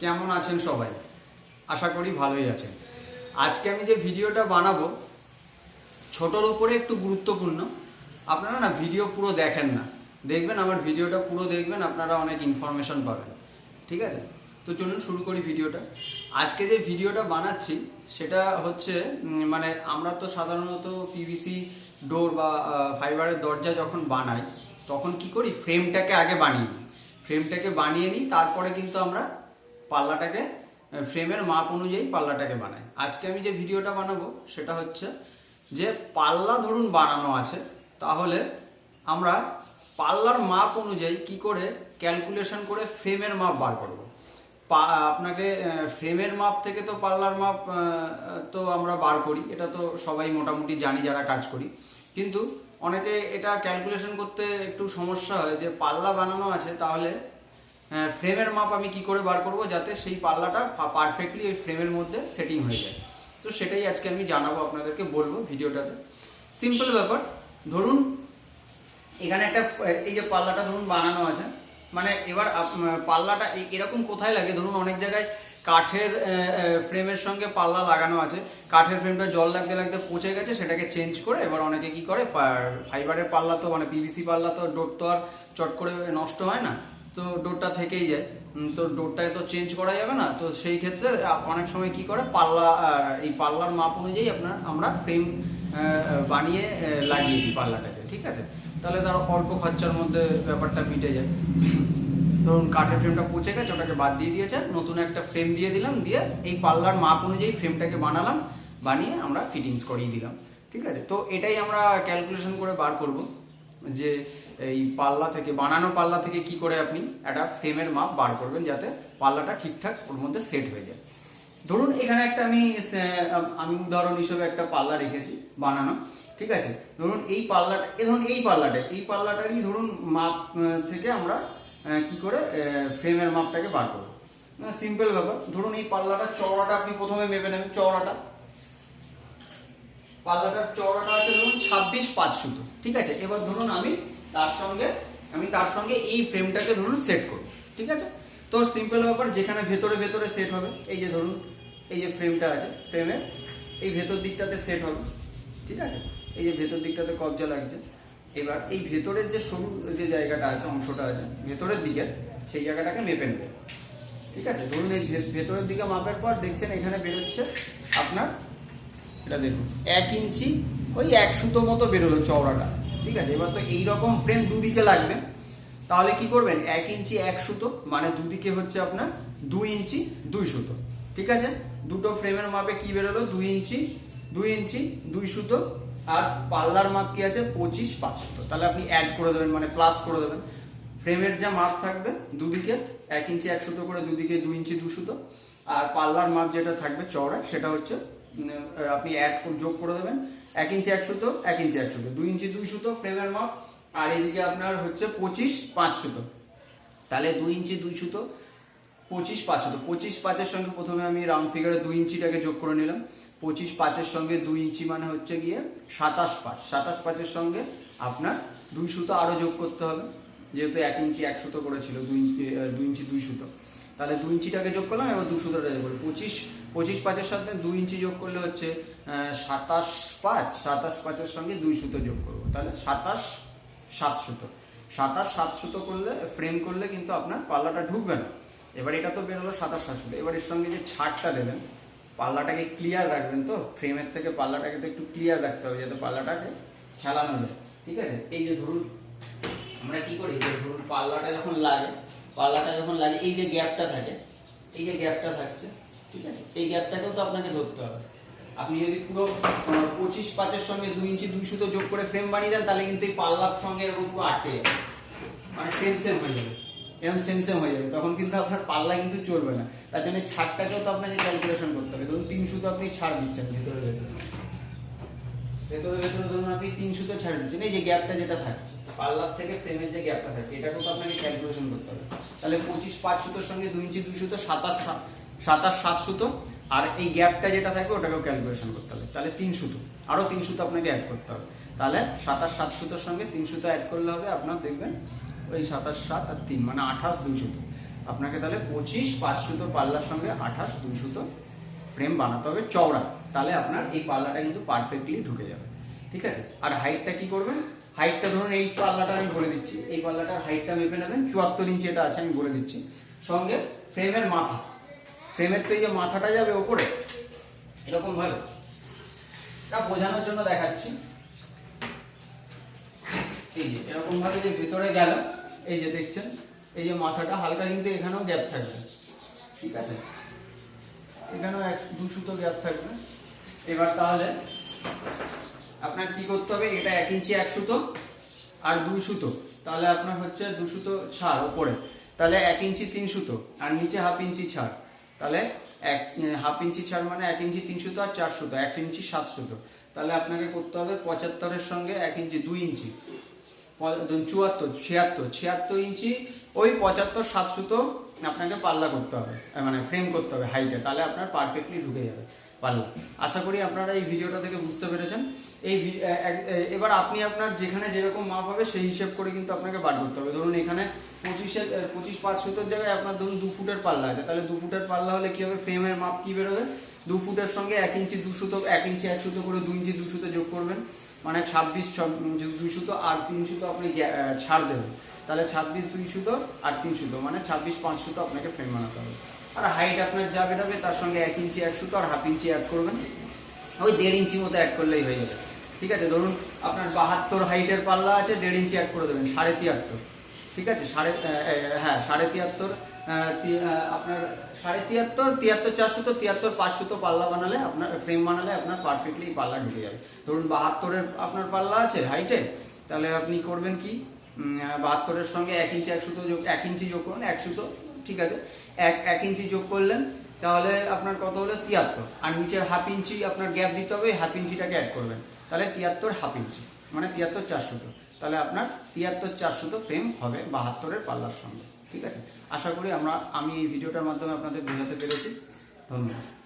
কেমন আছেন সবাই? আশা করি ভালোই আছেন। আজকে আমি যে ভিডিওটা বানাবো, ছোটর উপরে একটু গুরুত্বপূর্ণ। আপনারা না ভিডিও পুরো দেখেন না। দেখবেন, আমার ভিডিওটা পুরো দেখবেন, আপনারা অনেক ইনফরমেশন পাবেন। ঠিক আছে? তো চলুন শুরু করি ভিডিওটা। আজকে যে ভিডিওটা বানাচ্ছি, সেটা হচ্ছে মানে আমরা তো সাধারণত পিভিসি ডোর বা ফাইবারের দরজা যখন বানাই, তখন কি করি? ফ্রেমটাকে আগে বানিয়ে নিই। ফ্রেমটাকে বানিয়ে নিই, তারপরে কিন্তু আমরা পাল্লাটাকে ফ্রেমের মাপ অনুযায়ী পাল্লাটাকে বানাই আজকে আমি যে ভিডিওটা বানাবো, সেটা হচ্ছে যে পাল্লা ধরুন বানানো আছে, তাহলে আমরা পাল্লার মাপ অনুযায়ী কি করে ক্যালকুলেশন করে ফ্রেমের মাপ বার করব। পা- আপনাকে ফ্রেমের মাপ থেকে তো পাল্লার মাপ তো আমরা বার করি, এটা তো সবাই মোটামুটি জানি যারা কাজ করি। কিন্তু অনেকে এটা ক্যালকুলেশন করতে একটু সমস্যা হয় যে পাল্লা বানানো আছে, তাহলে ফ্রেমের মাপ আমি কি করে বার করব যাতে সেই পাল্লাটা পারফেক্টলি ওই ফ্রেমের মধ্যে সেটিং হয়ে যায়? তো সেটাই আজকে আমি জানাব আপনাদেরকে, বলব ভিডিওটাতে। সিম্পল ব্যাপার। ধরুন, এখানে একটা এই যে পাল্লাটা ধরুন বানানো আছে মানে এবার পাল্লাটা এরকম কোথায় লাগে? ধরুন অনেক জায়গায় কাঠের ফ্রেমের সঙ্গে পাল্লা লাগানো আছে। কাঠের ফ্রেমটা জল লাগতে লাগতে পচে গেছে, সেটাকে চেঞ্জ করে এবার অনেকে কি করে? ফাইবারের পাল্লা তো মানে পিভিসি পাল্লা তো, ডোর তো আর চট করে নষ্ট হয় না। তো ডোরটা থেকেই যায়। তো ডোরটায় তো চেঞ্জ করা যাবে না। তো সেই ক্ষেত্রে অনেক সময় কি করে? পাল্লা এই পাল্লার মাপ অনুযায়ী আপনার, আমরা ফ্রেম বানিয়ে লাগিয়ে দিই পাল্লাটাকে, ঠিক আছে? তাহলে তার অল্প খরচার মধ্যে ব্যাপারটা মিটে যায়। ধরুন কাঠের ফ্রেমটা পচে গেছে, ওটাকে বাদ দিয়ে দিয়েছে, নতুন একটা ফ্রেম দিয়ে দিলাম, দিয়ে এই পাল্লার মাপ অনুযায়ী ফ্রেমটাকে বানালাম, বানিয়ে আমরা ফিটিংস করিয়ে দিলাম, ঠিক আছে? তো এটাই আমরা ক্যালকুলেশন করে বার করব যে এই পাল্লা থেকে, বানানো পাল্লা থেকে কি করে আপনি একটা ফ্রেমের মাপ বার করবেন যাতে পাল্লাটা ঠিকঠাক ওর মধ্যে সেট হয়ে যায়? ধরুন এখানে একটা আমি আমি উদাহরণ হিসেবে একটা পাল্লা রেখেছি বানানো, ঠিক আছে? ধরুন এই পাল্লাটা, এ ধরুন এই পাল্লাটা, এই পাল্লাটারই ধরুন মাপ থেকে আমরা কি করে ফ্রেমের মাপটাকে বার করব। সিম্পল ব্যাপার। ধরুন এই পাল্লাটা, চওড়াটা আপনি প্রথমে মেপে নেবেন, চওড়াটা। পাল্লাটার চওড়াটা আছে ধরুন ছাব্বিশ পাঁচ সুতো, ঠিক আছে? এবার ধরুন আমি তার সঙ্গে, আমি তার সঙ্গে এই ফ্রেমটাকে ধরুন সেট করব, ঠিক আছে? তো সিম্পল ব্যাপার, যেখানে ভেতরে ভেতরে সেট হবে, এই যে ধরুন, এই যে ফ্রেমটা আছে ফ্রেমের এই ভেতর দিকটাতে সেট হবে, ঠিক আছে? এই যে ভেতর দিকটাতে কবজা লাগছে, এবার এই ভেতরের যে সরু, যে জায়গাটা আছে, অংশটা আছে, ভেতরের দিকে সেই জায়গাটাকে মেপে নেবে, ঠিক আছে? ধরুন এই ভেতরের দিকে মাপের পর দেখছেন এখানে বেরোচ্ছে আপনার, এটা দেখুন, এক ইঞ্চি ওই এক সুতো মতো বেরোলো চওড়াটা ঠিক আছে? এবার তো এইরকম ফ্রেম দুদিকে লাগবে। তাহলে কি করবেন? এক ইঞ্চি এক সুতো মানে দুদিকে হচ্ছে আপনার দুই ইঞ্চি দুই সুতো। ঠিক আছে? দুটো ফ্রেমের মাপে কি বেরোলো? দুই ইঞ্চি দুই ইঞ্চি, দুই সুতো আর পাল্লার মাপ কি আছে? পঁচিশ পাঁচ সুতো। তাহলে আপনি অ্যাড করে দেবেন মানে প্লাস করে দেবেন। ফ্রেমের যা মাপ থাকবে দুদিকে, এক ইঞ্চি এক সুতো করে দুদিকে দুই ইঞ্চি দু সুতো। আর পাল্লার মাপ যেটা থাকবে চওড়া সেটা হচ্ছে আপনি অ্যাড যোগ করে দেবেন। এক ইঞ্চি এক সুতো, এক ইঞ্চি এক সুতো, দুই ইঞ্চি দুই সুতো ফ্রেমের মাপ আর এদিকে আপনার হচ্ছে পঁচিশ পাঁচ সুতো। তাহলে দুই ইঞ্চি দুই সুতো, পঁচিশ পাঁচ সুতো। পঁচিশ পাঁচের সঙ্গে প্রথমে আমি রাউন্ড ফিগারে দুই ইঞ্চিটাকে যোগ করে নিলাম। পঁচিশ পাঁচের সঙ্গে দুই ইঞ্চি মানে হচ্ছে গিয়ে সাতাশ পাঁচ। সাতাশ পাঁচের সঙ্গে আপনার দুই সুতো আরও যোগ করতে হবে, যেহেতু এক ইঞ্চি এক সুতো করেছিল, দুই ইঞ্চি দুই ইঞ্চি দুই সুতো। তাহলে দু ইঞ্চিটাকে যোগ করলাম, এবার দু সুতোটা যোগ করলাম পঁচিশ পঁচিশ পাঁচের সাথে দু ইঞ্চি যোগ করলে হচ্ছে সাতাশ পাঁচ, সাতাশ পাঁচের সঙ্গে দুই সুতো যোগ করব। তাহলে সাতাশ, সাত সুতো। সাতাশ, সাত সুতো করলে ফ্রেম করলে কিন্তু আপনার পাল্লাটা ঢুকবে না। এবার এটা তো বেরোলো সাতাশ, সাত সুতো। এবার এর সঙ্গে যে ছাড়টা দেবেন, পাল্লাটাকে ক্লিয়ার রাখবেন তো ফ্রেমের থেকে পাল্লাটাকে তো একটু ক্লিয়ার রাখতে হবে, যাতে পাল্লাটাকে খেলানো যায়। ঠিক আছে? এই যে ধরুন, আমরা কি করি? যে ধরুন পাল্লাটা যখন লাগে পাল্লাটা যখন লাগে, এই যে গ্যাপটা থাকে, এই যে গ্যাপটা থাকছে, ঠিক আছে? এই গ্যাপটাকেও তো আপনাকে ধরতে হবে। আপনি যদি পুরো পঁচিশ পাঁচের সঙ্গে দুই ইঞ্চি, দুই সুতো যোগ করে ফ্রেম বানিয়ে দেন, তাহলে কিন্তু এই পাল্লার সঙ্গে এরকম পুরো আটকে যাবে। মানে সেম সেম হয়ে যাবে। এরকম সেম সেম হয়ে যাবে। তখন কিন্তু আপনার পাল্লা কিন্তু চলবে না। তার জন্য ছাড়টাকেও তো আপনাকে ক্যালকুলেশন করতে হবে। ধরুন, তিন সুতো আপনি ছাড় দিচ্ছেন, ভেতরে ভেতরে ভেতরে ভেতরে ধরুন আপনি তিন সুতো ছাড় দিচ্ছেন, এই যে গ্যাপটা যেটা থাকছে। পাল্লার থেকে ফ্রেমের যে গ্যাপটা থাকছে এটাকেও তো আপনাকে ক্যালকুলেশন করতে হবে। তাহলে পঁচিশ পাঁচ সুতোর সঙ্গে দুই ইঞ্চি, দুই সুতো সাতাশ সাত- সাতাশ সাত সুতো, আর এই গ্যাপটা যেটা থাকবে ওটাকেও ক্যালকুলেশন করতে হবে। তাহলে তিন সুতো, আরও তিন সুতো আপনাকে অ্যাড করতে হবে। তাহলে সাতাশ সাত সুতোর সঙ্গে তিন সুতো অ্যাড করলে হবে আপনার, দেখবেন, ওই সাতাশ সাত আর তিন মানে আঠাশ দুই সুতো। আপনাকে তাহলে পঁচিশ পাঁচ সুতো পাল্লার সঙ্গে আঠাশ দুই সুতো ফ্রেম বানাতে হবে চওড়া। তাহলে আপনার এই পাল্লাটা কিন্তু পারফেক্টলি ঢুকে যাবে। ঠিক আছে? আর হাইটটা কি করবেন? হাইটটা ধরুন এই পাল্লাটা আমি বলে দিচ্ছি। এই পাল্লাটার হাইটটা মেপে নেবেন। চুয়াত্তর ইঞ্চি এটা আছে, আমি বলে দিচ্ছি। সঙ্গে ফ্রেমের মাথা। ফ্রেমের তো এই যে মাথাটা যাবে ওপরে, এরকম ভাবে। এটা বোঝানোর জন্য দেখাচ্ছি। এই যে, এরকম ভাবে যে ভেতরে গেল, এই যে দেখছেন, এই যে মাথাটা হালকা কিন্তু এখানেও গ্যাপ থাকবে। ঠিক আছে? এখানেও এক দু সুতো গ্যাপ থাকবে। এবার তাহলে আপনার কি করতে হবে? এটা এক ইঞ্চি এক সুতো আর দুই সুতো। তাহলে আপনার হচ্ছে দু সুতো ছাড় ওপরে। তাহলে এক ইঞ্চি তিন সুতো আর নিচে হাফ ইঞ্চি ছাড়। তাহলে এক, হাফ ইঞ্চি ছাড় মানে এক ইঞ্চি তিন সুতো আর চার সুতো, এক ইঞ্চি সাত সুতো। তাহলে আপনাকে করতে হবে পঁচাত্তরের সঙ্গে এক ইঞ্চি দুই ইঞ্চি। চুয়াত্তর, ছিয়াত্তর ছিয়াত্তর ইঞ্চি ওই পঁচাত্তর সাত সুতো আপনাকে পাল্লা করতে হবে মানে ফ্রেম করতে হবে হাইটে তাহলে আপনার পারফেক্টলি ঢুকে যাবে পাল্লা। আশা করি আপনারা এই ভিডিওটা থেকে বুঝতে পেরেছেন। এই এবার আপনি আপনার যেখানে যেরকম মাপ হবে সেই হিসেব করে কিন্তু আপনাকে বার করতে হবে। ধরুন এখানে পঁচিশের পঁচিশ পাঁচ সুতোর জায়গায় আপনার ধরুন দু ফুটের পাল্লা আছে, তাহলে দু ফুটের পাল্লা হলে কী হবে? ফ্রেমের মাপ কী বেরোবে? দু ফুটের সঙ্গে এক ইঞ্চি, দু সুতো, এক ইঞ্চি, এক সুতো করে দু ইঞ্চি, দু সুতো যোগ করবেন। মানে ছাব্বিশ, ছ দুই সুতো আর তিন সুতো আপনি ছাড় দেবেন। তাহলে ছাব্বিশ দুই সুতো আর তিন সুতো মানে ছাব্বিশ পাঁচ সুতো আপনাকে ফ্রেম বানাতে হবে। আর হাইট আপনার যা বেরোবে তার সঙ্গে এক ইঞ্চি এক সুতো আর হাফ ইঞ্চি অ্যাড করবেন। ওই দেড় ইঞ্চি মতো অ্যাড করলেই হয়ে যাবে। ঠিক আছে? ধরুন আপনার বাহাত্তর হাইটের পাল্লা আছে, দেড় ইঞ্চি অ্যাড করে দেবেন, সাড়ে তিয়াত্তর। ঠিক আছে? সাড়ে হ্যাঁ সাড়ে তিয়াত্তর তি- আপনার সাড়ে তিয়াত্তর তিয়াত্তর চার সুতো, তিয়াত্তর পাঁচ সুতো পাল্লা বানালে আপনার ফ্রেম বানালে আপনার পারফেক্টলি পাল্লা ঢুকে যাবে। ধরুন বাহাত্তরের আপনার পাল্লা আছে হাইটে তাহলে আপনি করবেন কি? বাহাত্তরের সঙ্গে এক ইঞ্চি, এক সুতো যোগ এক ইঞ্চি যোগ করুন, এক সুতো, ঠিক আছে? এক এক ইঞ্চি যোগ করলেন, তাহলে আপনার কত হলো? তিয়াত্তর। আর নিচের হাফ ইঞ্চি আপনার গ্যাপ দিতে হবে, হাফ ইঞ্চিটাকে অ্যাড করবেন। তাহলে তিয়াত্তর হাফ ইঞ্চি মানে তিয়াত্তর চারশোটো তাহলে আপনার তিয়াত্তর চারশোটো ফ্রেম হবে বাহাত্তরের পাল্লার সঙ্গে, ঠিক আছে? আশা করি আমরা আমি এই ভিডিওটার মাধ্যমে আপনাদের বোঝাতে পেরেছি। ধন্যবাদ।